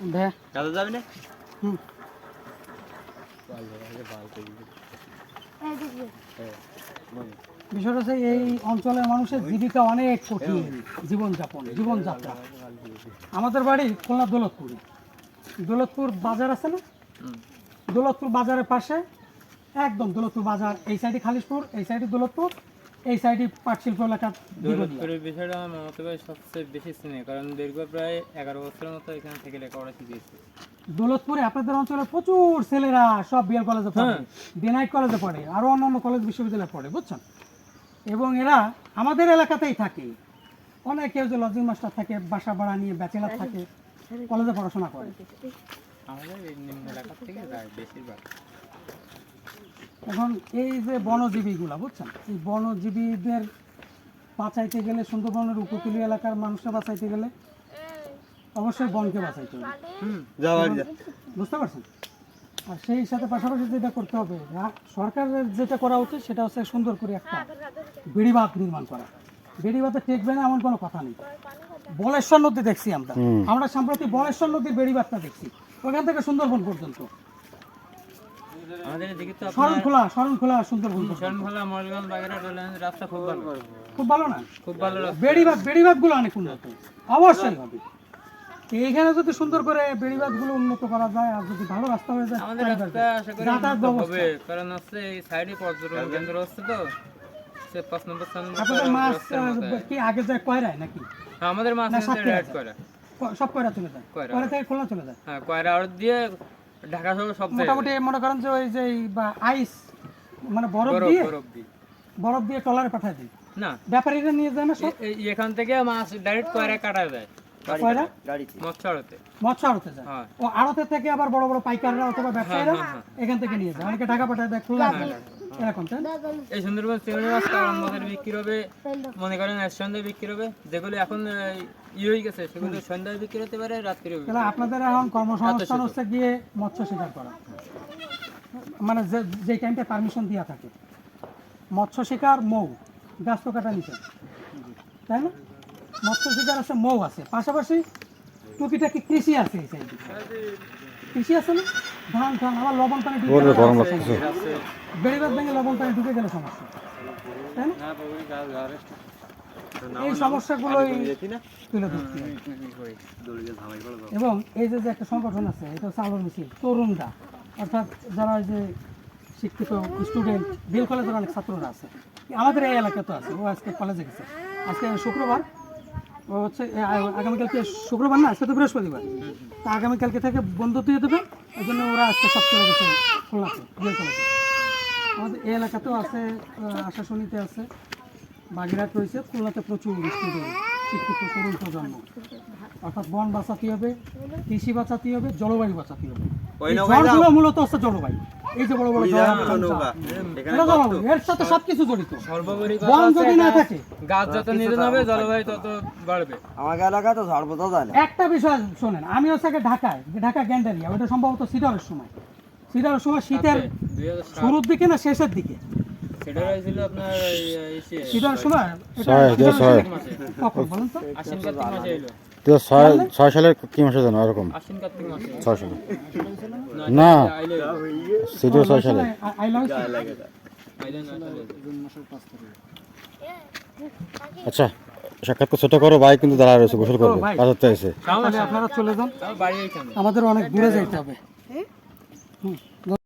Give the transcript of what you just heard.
ভ্যা কাজে যাবি না? হুম। বিষয়টা হচ্ছে এই অঞ্চলের মানুষের জীবিকা অনেক কঠিন জীবনযাপন জীবনযাত্রা। আমাদের বাড়ি খুলনা দৌলতপুরে। দৌলতপুর বাজার আছে না? দৌলতপুর বাজারের পাশে একদম দৌলতপুর বাজার এই সাইডে খালিশপুর এই সাইডে দৌলতপুর। এই সাইডে পাটশিল্প এলাকা দিগলিয়া। দৌলতপুরের বিষয়টা আমার মামাতো ভাই সবচেয়ে বেশি চিনে কারণ দীর্ঘ প্রায় এগারো বছরের মতো এখানে থেকে লেখাপড়া শিখেছি। দৌলতপুরে আপনাদের অঞ্চলে প্রচুর ছেলেরা সব বিএল কলেজে পড়ে হ্যাঁ। কলেজে পড়ে আরও অন্যান্য কলেজ বিশ্ববিদ্যালয়ে পড়ে বুঝছেন? এবং এরা আমাদের এলাকাতেই থাকে। অনেক কেউ যে লজিং মাস্টার থাকে বাসা ভাড়া নিয়ে ব্যাচেলার থাকে কলেজে পড়াশোনা করে। আমাদের এই নিম্ন এলাকার থেকে যায় বেশিরভাগ। এখন এই যে বনজীবীগুলা বুঝছেন? এই বনজীবীদের বাঁচাইতে গেলে সুন্দরবনের উপকূলীয় এলাকার মানুষরা বাঁচাইতে গেলে অবশ্যই বনকে বাঁচাইতে হবে। বুঝতে পারছেন? আর সেই সাথে পাশাপাশি যেটা করতে হবে সরকারের যেটা করা উচিত সেটা হচ্ছে সুন্দর করে একটা বেড়িবাঁধ নির্মাণ করা। বেড়িবাঁধে টেকবে না এমন কোনো কথা নেই। বলেশ্বর নদী দেখছি আমরা। আমরা সম্প্রতি বলেশ্বর নদীর বেড়িবাঁধটা দেখছি। ওখান থেকে সুন্দরবন পর্যন্ত। আমাদের এদিকে তো শরণ খোলা শরণ খোলা সুন্দরবন। শরণখোলা মলগঞ্জ বাগেরহাট রেললাইন রাস্তা খুব ভালো। খুব ভালো না? খুব ভালো রাস্তা। বেড়িবাঁধ বেড়িবাঁধগুলো অনেক উন্নত। অবশ্যই। হবে এইখানে যদি সুন্দর করে বেড়িবাঁধগুলো উন্নত করা যায় আর যদি ভালো রাস্তা হয়ে যায় আমাদের রাস্তা আশা করি যাতায়াত ব্যবস্থা। হবে কারণ হচ্ছে এই সাইডে পর্যটন কেন্দ্র হচ্ছে তো সে পাঁচ নম্বর নম্বর আপনাদের মাছ। কি আগে যায় কয়রায় নাকি? হ্যাঁ, আমাদের মাছ। করে সব কয়রা চলে যায়? কয়রা। থেকে খুলনা চলে যায়? হ্যাঁ কয়রা আড়ত দিয়ে ঢাকা শহর সব মোটামুটি মনে করেন যে ওই যে আইস মানে বরফ বরফ দিয়ে বরফ দিয়ে। টলারে পাঠায় দিই। না। ব্যাপারীরা নিয়ে যায় না সব? এখান থেকে মাছ ডাইরেক্ট কয়রা কাটা যায়? হ্যাঁ। ও আড়তে থেকে আবার বড় বড় পাইকাররা অথবা ব্যবসায়ীরা হ্যাঁ, হ্যাঁ। এখান থেকে নিয়ে যায়। অনেকে টাকা পাঠায় দেয় খুলনা এরকম এই সুন্দরবন চিংড়ি মাছ কারণ মাছের বিক্রি হবে। মনে করেন আজ সন্ধ্যায় বিক্রি হবে। যেগুলো এখন ই হয়ে গেছে সেগুলো সন্ধ্যায় বিক্রি হতে পারে রাত্রে তাহলে আপনাদের এখন কর্মসংস্থান হচ্ছে গিয়ে মৎস্য শিকার করা। মানে যে যে টাইমটা পারমিশন দেওয়া থাকে। মৎস্য শিকার মৌ গাছ তো কাটা নিচে তাই না? মৎস্য শিকার আছে মৌ আছে। পাশাপাশি টুকিটাকি কৃষি আছে এই সাইডে। কৃষি আছে না? ধান ধান আবার লবণ পানি ঢুকে। বেড়িবাদ ভেঙে লবণ পানি ঢুকে গেলে সমস্যা। তাই না? এই সমস্যাগুলোই তুলে ধরতে এবং এই যে যে একটা সংগঠন আছে এটা হচ্ছে আলোর মিছিল তরুণরা। অর্থাৎ যারা এই যে শিক্ষিত স্টুডেন্ট বিএল কলেজের অনেক ছাত্ররা আছে। আমাদের এই এলাকায় তো আছে ও আজকে কলেজে গেছে। আজকে শুক্রবার ও হচ্ছে আগামীকালকে শুক্রবার না? আজকে তো বৃহস্পতিবার। তা আগামীকালকে থেকে বন্ধ দিয়ে দেবে এই জন্য ওরা আজকে সব চলে গেছে খুলনাতে বিএল কলেজে আমাদের এই এলাকাতেও আছে আশাশুনিতে আছে বাগেরহাট রয়েছে খুলনাতে প্রচুর স্টুডেন্ট শিক্ষিত তরুণ প্রজন্ম। অর্থাৎ বন বাঁচাতে হবে কৃষি বাঁচাতে হবে জলবায়ু বাঁচাতে হবে। ওই মূলত হচ্ছে জলবায়ু। এই যে বড় বড় এর সাথে সবকিছু জড়িত। সর্বোপরি বন যদি না থাকে। গাছ যত নিধন হবে জলবায়ু তত বাড়বে। আমাকে এলাকা তো ঝড় বোঝা যায় না। একটা বিষয় শোনেন আমি হচ্ছে আগে ঢাকায় ঢাকা গ্যান্ডারিয়া ওটা সম্ভবত সিডারের সময়। সিডারের সময় শীতের সাত। শুরুর দিকে না শেষের দিকে? ইসে, সিডারের সময় কখন বলুন তো? তো ছয় ছয় সালের কি মাসে জানো? এরকম। ছয় সালে। না। সেটিও ছয় সালে। আচ্ছা সাক্ষাৎ ছোট করো ভাই কিন্তু দাঁড়া রয়েছে গোসল করবে এসে তাহলে আপনারা চলে যান। আমাদের অনেক দূরে যাইতে হবে। হুম।